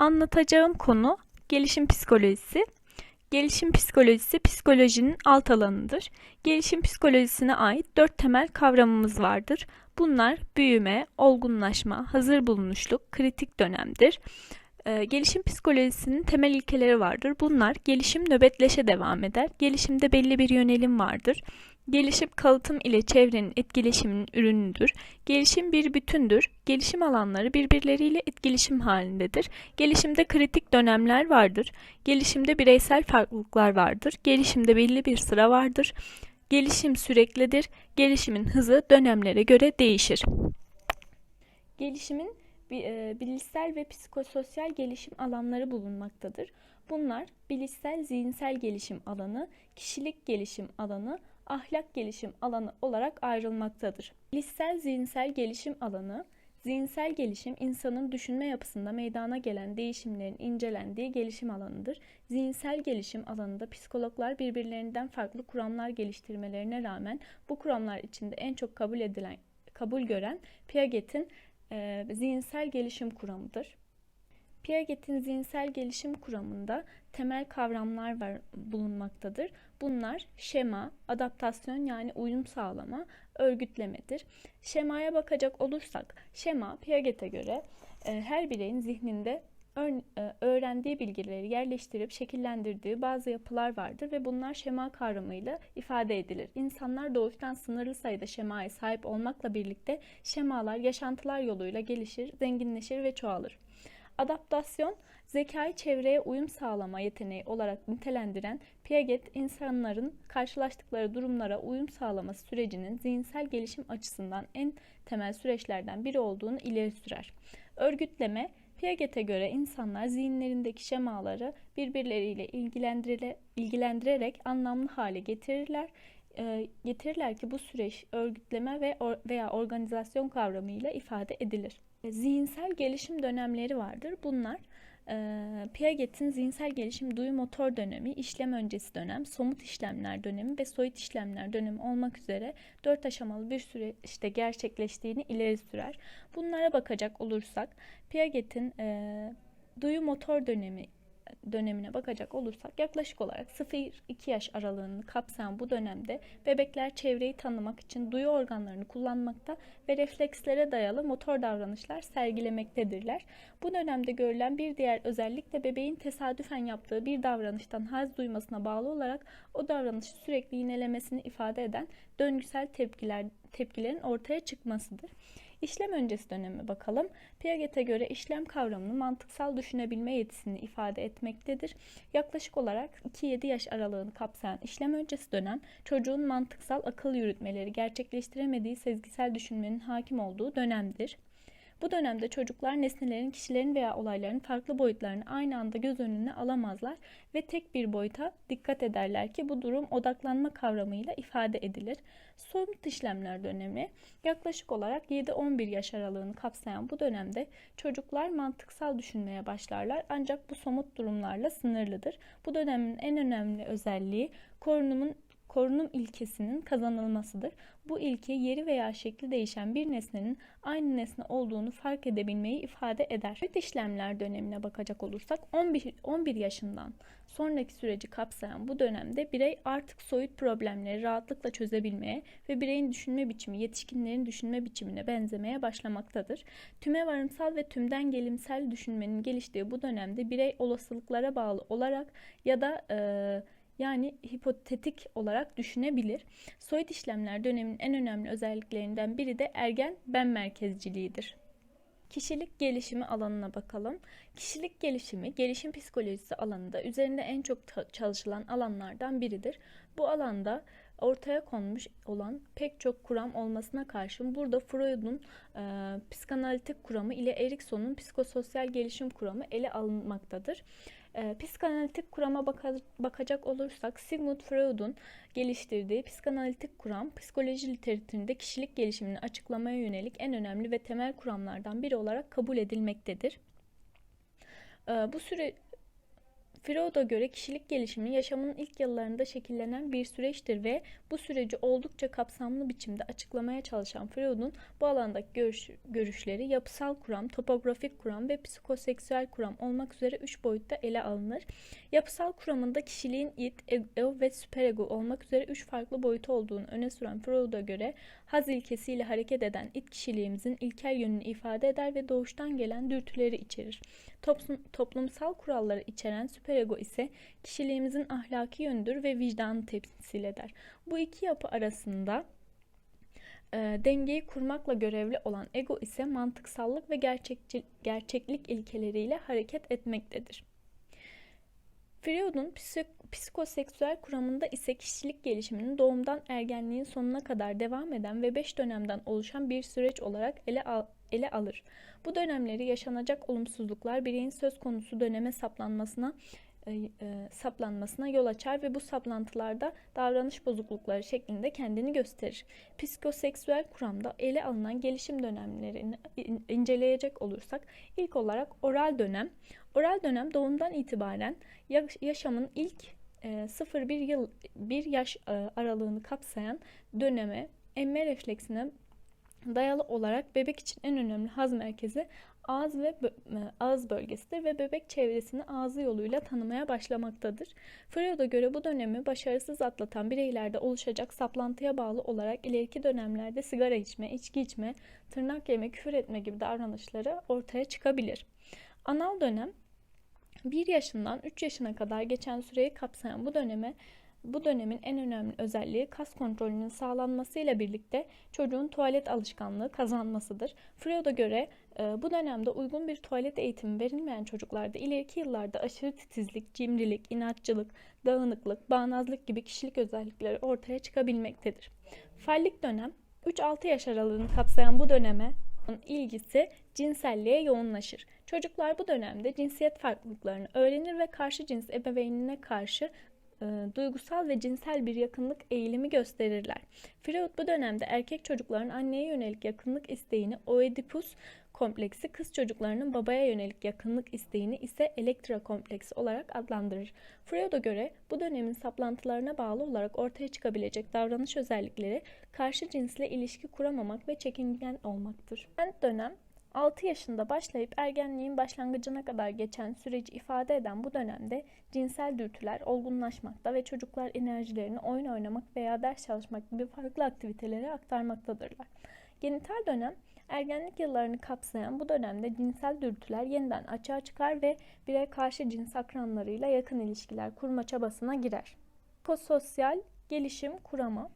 Anlatacağım konu gelişim psikolojisi. Gelişim psikolojisi psikolojinin alt alanıdır. Gelişim psikolojisine ait dört temel kavramımız vardır. Bunlar büyüme, olgunlaşma, hazır bulunuşluk, kritik dönemdir. Ee, gelişim psikolojisinin temel ilkeleri vardır. Bunlar gelişim nöbetleşe devam eder. Gelişimde belli bir yönelim vardır. Gelişim kalıtım ile çevrenin etkileşiminin ürünüdür. Gelişim bir bütündür. Gelişim alanları birbirleriyle etkileşim halindedir. Gelişimde kritik dönemler vardır. Gelişimde bireysel farklılıklar vardır. Gelişimde belli bir sıra vardır. Gelişim süreklidir. Gelişimin hızı dönemlere göre değişir. Gelişimin e, bilişsel ve psikososyal gelişim alanları bulunmaktadır. Bunlar bilişsel zihinsel gelişim alanı, kişilik gelişim alanı, ahlak gelişim alanı olarak ayrılmaktadır. Bilişsel zihinsel gelişim alanı, zihinsel gelişim insanın düşünme yapısında meydana gelen değişimlerin incelendiği gelişim alanıdır. Zihinsel gelişim alanında psikologlar birbirlerinden farklı kuramlar geliştirmelerine rağmen bu kuramlar içinde en çok kabul edilen kabul gören Piaget'in e, zihinsel gelişim kuramıdır. Piaget'in zihinsel gelişim kuramında temel kavramlar var, bulunmaktadır. Bunlar şema, adaptasyon yani uyum sağlama, örgütlemedir. Şemaya bakacak olursak, şema Piaget'e göre e, her bireyin zihninde e, öğrendiği bilgileri yerleştirip şekillendirdiği bazı yapılar vardır ve bunlar şema kavramıyla ifade edilir. İnsanlar doğuştan sınırlı sayıda şemaya sahip olmakla birlikte şemalar yaşantılar yoluyla gelişir, zenginleşir ve çoğalır. Adaptasyon, zekayı çevreye uyum sağlama yeteneği olarak nitelendiren Piaget, insanların karşılaştıkları durumlara uyum sağlaması sürecinin zihinsel gelişim açısından en temel süreçlerden biri olduğunu ileri sürer. Örgütleme, Piaget'e göre insanlar zihinlerindeki şemaları birbirleriyle ilgilendire, ilgilendirerek anlamlı hale getirirler. E, getirirler ki bu süreç örgütleme ve or, veya organizasyon kavramıyla ifade edilir. Zihinsel gelişim dönemleri vardır. Bunlar e, Piaget'in zihinsel gelişim duyu motor dönemi, işlem öncesi dönem, somut işlemler dönemi ve soyut işlemler dönemi olmak üzere dört aşamalı bir süreçte gerçekleştiğini ileri sürer. Bunlara bakacak olursak Piaget'in e, duyu motor dönemi dönemine bakacak olursak yaklaşık olarak 0-2 yaş aralığını kapsayan bu dönemde bebekler çevreyi tanımak için duyu organlarını kullanmakta ve reflekslere dayalı motor davranışlar sergilemektedirler. Bu dönemde görülen bir diğer özellik de bebeğin tesadüfen yaptığı bir davranıştan haz duymasına bağlı olarak o davranışı sürekli yinelemesini ifade eden döngüsel tepkiler tepkilerin ortaya çıkmasıdır. İşlem öncesi döneme bakalım. Piaget'e göre işlem kavramını mantıksal düşünebilme yetisini ifade etmektedir. Yaklaşık olarak 2-7 yaş aralığını kapsayan işlem öncesi dönem çocuğun mantıksal akıl yürütmeleri gerçekleştiremediği sezgisel düşünmenin hakim olduğu dönemdir. Bu dönemde çocuklar nesnelerin, kişilerin veya olayların farklı boyutlarını aynı anda göz önüne alamazlar ve tek bir boyuta dikkat ederler ki bu durum odaklanma kavramıyla ifade edilir. Somut işlemler dönemi yaklaşık olarak 7-11 yaş aralığını kapsayan bu dönemde çocuklar mantıksal düşünmeye başlarlar ancak bu somut durumlarla sınırlıdır. Bu dönemin en önemli özelliği korunumun korunum ilkesinin kazanılmasıdır. Bu ilke yeri veya şekli değişen bir nesnenin aynı nesne olduğunu fark edebilmeyi ifade eder. Soyut işlemler dönemine bakacak olursak 11, 11 yaşından sonraki süreci kapsayan bu dönemde birey artık soyut problemleri rahatlıkla çözebilmeye ve bireyin düşünme biçimi yetişkinlerin düşünme biçimine benzemeye başlamaktadır. Tüme varımsal ve tümden gelimsel düşünmenin geliştiği bu dönemde birey olasılıklara bağlı olarak ya da eee yani hipotetik olarak düşünebilir. Soyut işlemler döneminin en önemli özelliklerinden biri de ergen ben merkezciliğidir. Kişilik gelişimi alanına bakalım. Kişilik gelişimi, gelişim psikolojisi alanında üzerinde en çok çalışılan alanlardan biridir. Bu alanda ortaya konmuş olan pek çok kuram olmasına karşın burada Freud'un e, psikanalitik kuramı ile Erikson'un psikososyal gelişim kuramı ele alınmaktadır. E, psikanalitik kurama baka, bakacak olursak Sigmund Freud'un geliştirdiği psikanalitik kuram psikoloji literatüründe kişilik gelişimini açıklamaya yönelik en önemli ve temel kuramlardan biri olarak kabul edilmektedir. E, bu süre Freud'a göre kişilik gelişimi yaşamın ilk yıllarında şekillenen bir süreçtir ve bu süreci oldukça kapsamlı biçimde açıklamaya çalışan Freud'un bu alandaki görüş, görüşleri yapısal kuram, topografik kuram ve psikoseksüel kuram olmak üzere üç boyutta ele alınır. Yapısal kuramında kişiliğin id, ego ve süperego olmak üzere üç farklı boyutu olduğunu öne süren Freud'a göre haz ilkesiyle hareket eden id kişiliğimizin ilkel yönünü ifade eder ve doğuştan gelen dürtüleri içerir. Toplum, toplumsal kuralları içeren süperego ise kişiliğimizin ahlaki yönüdür ve vicdanı temsil eder. Bu iki yapı arasında e, dengeyi kurmakla görevli olan ego ise mantıksallık ve gerçekçi, gerçeklik ilkeleriyle hareket etmektedir. Freud'un psikoseksüel kuramında ise kişilik gelişiminin doğumdan ergenliğin sonuna kadar devam eden ve beş dönemden oluşan bir süreç olarak ele, al ele alır. Bu dönemleri yaşanacak olumsuzluklar bireyin söz konusu döneme saplanmasına e, e, saplanmasına yol açar ve bu saplantılarda davranış bozuklukları şeklinde kendini gösterir. Psikoseksüel kuramda ele alınan gelişim dönemlerini inceleyecek olursak ilk olarak oral dönem. Oral dönem doğumdan itibaren yaşamın ilk 0-1 e, yıl bir yaş aralığını kapsayan döneme emme refleksine dayalı olarak bebek için en önemli haz merkezi ağız ve e, ağız bölgesidir ve bebek çevresini ağzı yoluyla tanımaya başlamaktadır. Freud'a göre bu dönemi başarısız atlatan bireylerde oluşacak saplantıya bağlı olarak ileriki dönemlerde sigara içme, içki içme, tırnak yeme, küfür etme gibi davranışları ortaya çıkabilir. Anal dönem 1 yaşından 3 yaşına kadar geçen süreyi kapsayan bu döneme bu dönemin en önemli özelliği kas kontrolünün sağlanmasıyla birlikte çocuğun tuvalet alışkanlığı kazanmasıdır. Freud'a göre e, bu dönemde uygun bir tuvalet eğitimi verilmeyen çocuklarda ileriki yıllarda aşırı titizlik, cimrilik, inatçılık, dağınıklık, bağnazlık gibi kişilik özellikleri ortaya çıkabilmektedir. Fallik dönem 3-6 yaş aralığını kapsayan bu döneme ilgisi cinselliğe yoğunlaşır. Çocuklar bu dönemde cinsiyet farklılıklarını öğrenir ve karşı cins ebeveynine karşı e, duygusal ve cinsel bir yakınlık eğilimi gösterirler. Freud bu dönemde erkek çocukların anneye yönelik yakınlık isteğini Oedipus kompleksi, kız çocuklarının babaya yönelik yakınlık isteğini ise Elektra kompleksi olarak adlandırır. Freud'a göre bu dönemin saplantılarına bağlı olarak ortaya çıkabilecek davranış özellikleri karşı cinsle ilişki kuramamak ve çekingen olmaktır. Kent dönem 6 yaşında başlayıp ergenliğin başlangıcına kadar geçen süreci ifade eden bu dönemde cinsel dürtüler olgunlaşmakta ve çocuklar enerjilerini oyun oynamak veya ders çalışmak gibi farklı aktivitelere aktarmaktadırlar. Genital dönem ergenlik yıllarını kapsayan bu dönemde cinsel dürtüler yeniden açığa çıkar ve birey karşı cins akranlarıyla yakın ilişkiler kurma çabasına girer. Psikososyal gelişim kurama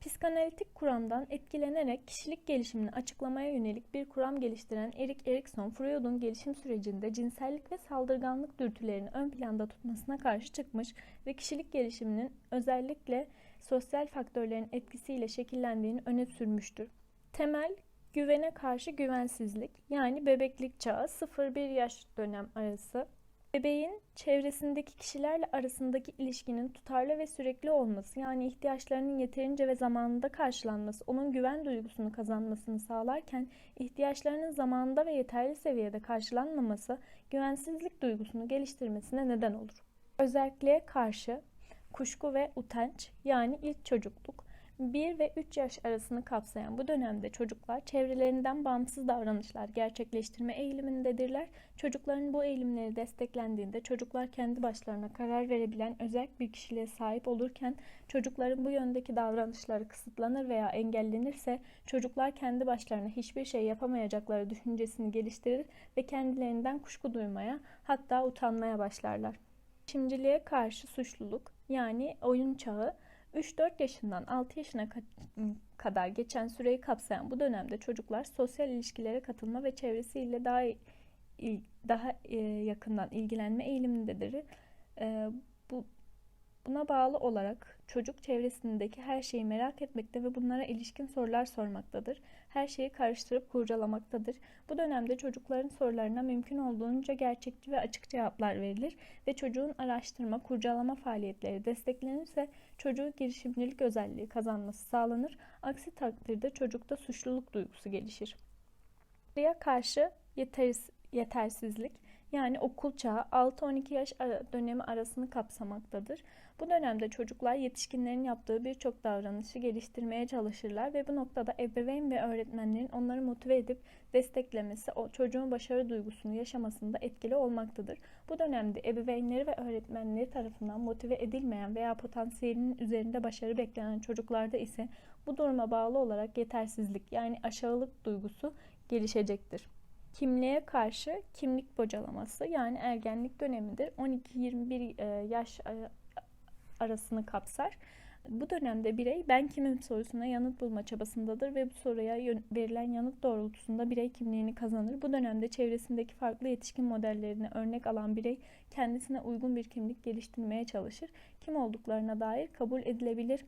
Psikanalitik kuramdan etkilenerek kişilik gelişimini açıklamaya yönelik bir kuram geliştiren Erik Erikson, Freud'un gelişim sürecinde cinsellik ve saldırganlık dürtülerini ön planda tutmasına karşı çıkmış ve kişilik gelişiminin özellikle sosyal faktörlerin etkisiyle şekillendiğini öne sürmüştür. Temel güvene karşı güvensizlik yani bebeklik çağı 0-1 yaş dönem arası Bebeğin çevresindeki kişilerle arasındaki ilişkinin tutarlı ve sürekli olması yani ihtiyaçlarının yeterince ve zamanında karşılanması onun güven duygusunu kazanmasını sağlarken ihtiyaçlarının zamanında ve yeterli seviyede karşılanmaması güvensizlik duygusunu geliştirmesine neden olur. Özelliğe karşı kuşku ve utanç yani ilk çocukluk 1 ve 3 yaş arasını kapsayan bu dönemde çocuklar çevrelerinden bağımsız davranışlar gerçekleştirme eğilimindedirler. Çocukların bu eğilimleri desteklendiğinde çocuklar kendi başlarına karar verebilen özel bir kişiliğe sahip olurken çocukların bu yöndeki davranışları kısıtlanır veya engellenirse çocuklar kendi başlarına hiçbir şey yapamayacakları düşüncesini geliştirir ve kendilerinden kuşku duymaya hatta utanmaya başlarlar. Şimdiliğe karşı suçluluk yani oyun çağı 3-4 yaşından 6 yaşına kadar geçen süreyi kapsayan bu dönemde çocuklar sosyal ilişkilere katılma ve çevresiyle daha daha yakından ilgilenme eğilimindedir. Bu buna bağlı olarak Çocuk çevresindeki her şeyi merak etmekte ve bunlara ilişkin sorular sormaktadır. Her şeyi karıştırıp kurcalamaktadır. Bu dönemde çocukların sorularına mümkün olduğunca gerçekçi ve açık cevaplar verilir ve çocuğun araştırma, kurcalama faaliyetleri desteklenirse çocuğun girişimcilik özelliği kazanması sağlanır. Aksi takdirde çocukta suçluluk duygusu gelişir. Buraya karşı yeteriz, yetersizlik yani okul çağı 6-12 yaş dönemi arasını kapsamaktadır. Bu dönemde çocuklar yetişkinlerin yaptığı birçok davranışı geliştirmeye çalışırlar ve bu noktada ebeveyn ve öğretmenlerin onları motive edip desteklemesi o çocuğun başarı duygusunu yaşamasında etkili olmaktadır. Bu dönemde ebeveynleri ve öğretmenleri tarafından motive edilmeyen veya potansiyelinin üzerinde başarı beklenen çocuklarda ise bu duruma bağlı olarak yetersizlik yani aşağılık duygusu gelişecektir. Kimliğe karşı kimlik bocalaması yani ergenlik dönemidir. 12-21 e, yaş e, arasını kapsar. Bu dönemde birey ben kimim sorusuna yanıt bulma çabasındadır ve bu soruya verilen yanıt doğrultusunda birey kimliğini kazanır. Bu dönemde çevresindeki farklı yetişkin modellerini örnek alan birey kendisine uygun bir kimlik geliştirmeye çalışır. Kim olduklarına dair kabul edilebilir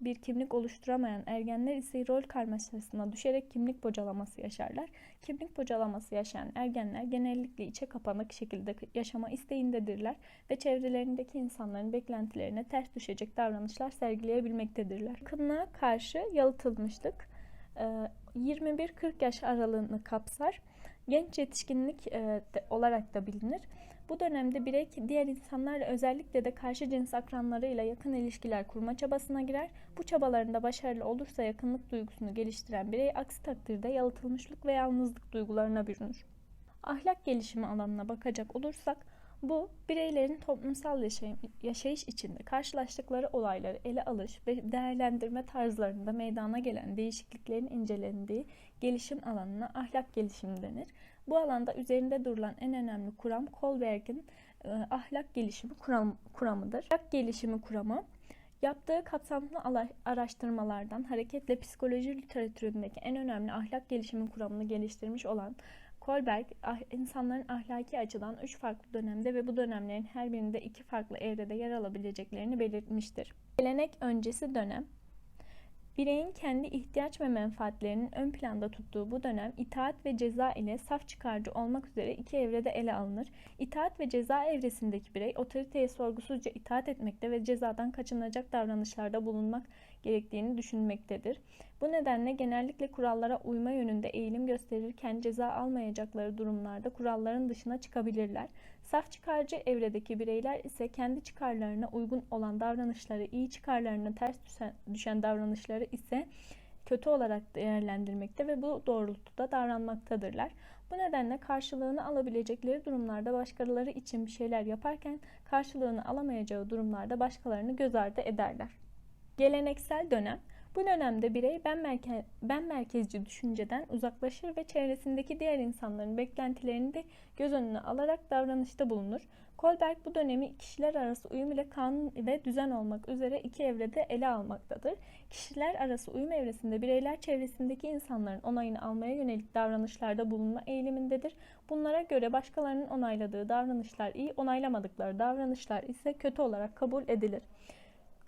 bir kimlik oluşturamayan ergenler ise rol karmaşasına düşerek kimlik bocalaması yaşarlar. Kimlik bocalaması yaşayan ergenler genellikle içe kapanık şekilde yaşama isteğindedirler ve çevrelerindeki insanların beklentilerine ters düşecek davranışlar sergileyebilmektedirler. Yakınlığa karşı yalıtılmışlık e, 21-40 yaş aralığını kapsar. Genç yetişkinlik e, olarak da bilinir. Bu dönemde birey diğer insanlarla özellikle de karşı cins akranlarıyla yakın ilişkiler kurma çabasına girer. Bu çabalarında başarılı olursa yakınlık duygusunu geliştiren birey aksi takdirde yalıtılmışlık ve yalnızlık duygularına bürünür. Ahlak gelişimi alanına bakacak olursak bu bireylerin toplumsal yaşayış içinde karşılaştıkları olayları ele alış ve değerlendirme tarzlarında meydana gelen değişikliklerin incelendiği gelişim alanına ahlak gelişimi denir. Bu alanda üzerinde durulan en önemli kuram Kohlberg'in e, ahlak gelişimi kuram, kuramıdır. Ahlak gelişimi kuramı yaptığı kapsamlı ala- araştırmalardan hareketle psikoloji literatüründeki en önemli ahlak gelişimi kuramını geliştirmiş olan Kohlberg, ah- insanların ahlaki açıdan üç farklı dönemde ve bu dönemlerin her birinde iki farklı evrede yer alabileceklerini belirtmiştir. Gelenek öncesi dönem, Bireyin kendi ihtiyaç ve menfaatlerinin ön planda tuttuğu bu dönem itaat ve ceza ile saf çıkarcı olmak üzere iki evrede ele alınır. İtaat ve ceza evresindeki birey otoriteye sorgusuzca itaat etmekte ve cezadan kaçınılacak davranışlarda bulunmak gerektiğini düşünmektedir. Bu nedenle genellikle kurallara uyma yönünde eğilim gösterirken ceza almayacakları durumlarda kuralların dışına çıkabilirler. Saf çıkarcı evredeki bireyler ise kendi çıkarlarına uygun olan davranışları, iyi çıkarlarına ters düşen, davranışları ise kötü olarak değerlendirmekte ve bu doğrultuda davranmaktadırlar. Bu nedenle karşılığını alabilecekleri durumlarda başkaları için bir şeyler yaparken karşılığını alamayacağı durumlarda başkalarını göz ardı ederler. Geleneksel dönem bu dönemde birey ben, merke- ben merkezci düşünceden uzaklaşır ve çevresindeki diğer insanların beklentilerini de göz önüne alarak davranışta bulunur. Kohlberg bu dönemi kişiler arası uyum ile kanun ve düzen olmak üzere iki evrede ele almaktadır. Kişiler arası uyum evresinde bireyler çevresindeki insanların onayını almaya yönelik davranışlarda bulunma eğilimindedir. Bunlara göre başkalarının onayladığı davranışlar iyi, onaylamadıkları davranışlar ise kötü olarak kabul edilir.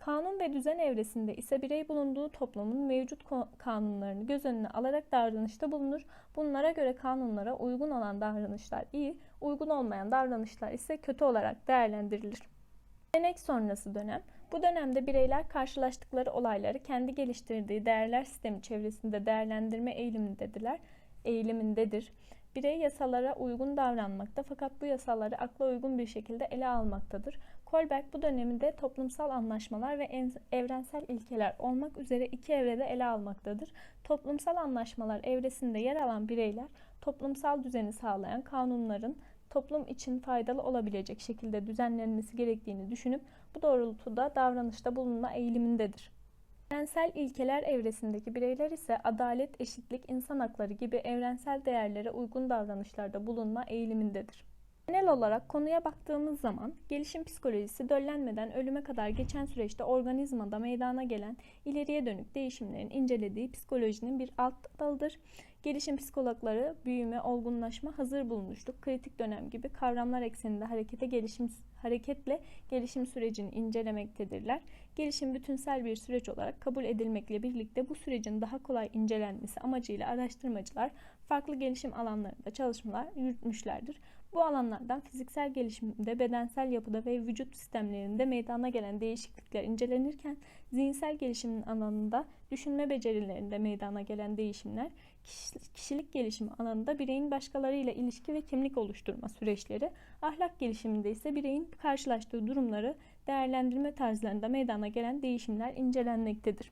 Kanun ve düzen evresinde ise birey bulunduğu toplumun mevcut kanunlarını göz önüne alarak davranışta bulunur. Bunlara göre kanunlara uygun olan davranışlar iyi, uygun olmayan davranışlar ise kötü olarak değerlendirilir. Gelenek sonrası dönem. Bu dönemde bireyler karşılaştıkları olayları kendi geliştirdiği değerler sistemi çevresinde değerlendirme eğilimindedirler, eğilimindedir. Birey yasalara uygun davranmakta fakat bu yasaları akla uygun bir şekilde ele almaktadır. Kohlberg bu döneminde toplumsal anlaşmalar ve en- evrensel ilkeler olmak üzere iki evrede ele almaktadır. Toplumsal anlaşmalar evresinde yer alan bireyler toplumsal düzeni sağlayan kanunların toplum için faydalı olabilecek şekilde düzenlenmesi gerektiğini düşünüp bu doğrultuda davranışta bulunma eğilimindedir. Evrensel ilkeler evresindeki bireyler ise adalet, eşitlik, insan hakları gibi evrensel değerlere uygun davranışlarda bulunma eğilimindedir. Genel olarak konuya baktığımız zaman gelişim psikolojisi döllenmeden ölüme kadar geçen süreçte organizmada meydana gelen ileriye dönük değişimlerin incelediği psikolojinin bir alt dalıdır. Gelişim psikologları büyüme, olgunlaşma, hazır bulunuşluk, kritik dönem gibi kavramlar ekseninde harekete gelişim hareketle gelişim sürecini incelemektedirler. Gelişim bütünsel bir süreç olarak kabul edilmekle birlikte bu sürecin daha kolay incelenmesi amacıyla araştırmacılar farklı gelişim alanlarında çalışmalar yürütmüşlerdir. Bu alanlardan fiziksel gelişimde, bedensel yapıda ve vücut sistemlerinde meydana gelen değişiklikler incelenirken, zihinsel gelişimin alanında düşünme becerilerinde meydana gelen değişimler, kişilik gelişimi alanında bireyin başkalarıyla ilişki ve kimlik oluşturma süreçleri, ahlak gelişiminde ise bireyin karşılaştığı durumları değerlendirme tarzlarında meydana gelen değişimler incelenmektedir.